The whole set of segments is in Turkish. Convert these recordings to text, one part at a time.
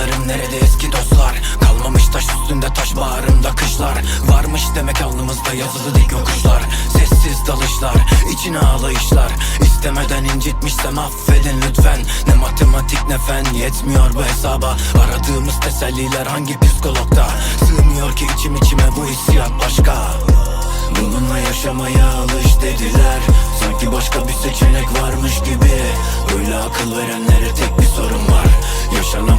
nerede eski dostlar? Kalmamış taş üstünde taş bağrımda kışlar. Varmış demek alnımızda yazılı dik yokuşlar. Sessiz dalışlar içine ağlayışlar. İstemeden incitmişsem affedin lütfen. Ne matematik ne fen yetmiyor bu hesaba. Aradığımız teselliler hangi psikologda? Sığmıyor ki içim içime bu hissiyat başka. Bununla yaşamaya alış dediler. Sanki başka bir seçenek varmış gibi. Böyle akıl verenlere tek bir sorun var. Yaşanan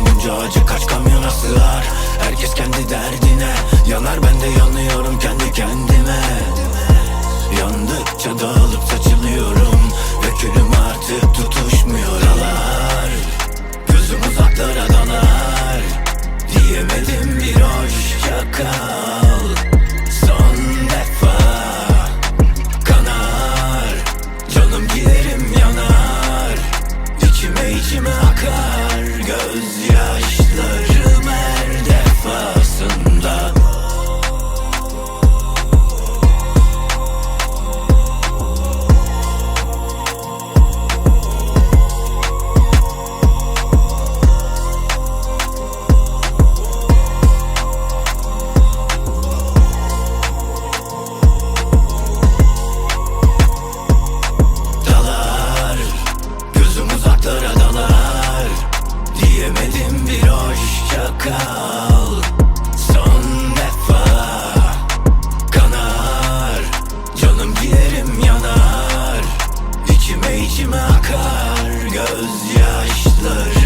Gözlerime akar gözyağı içime akar gözyaşları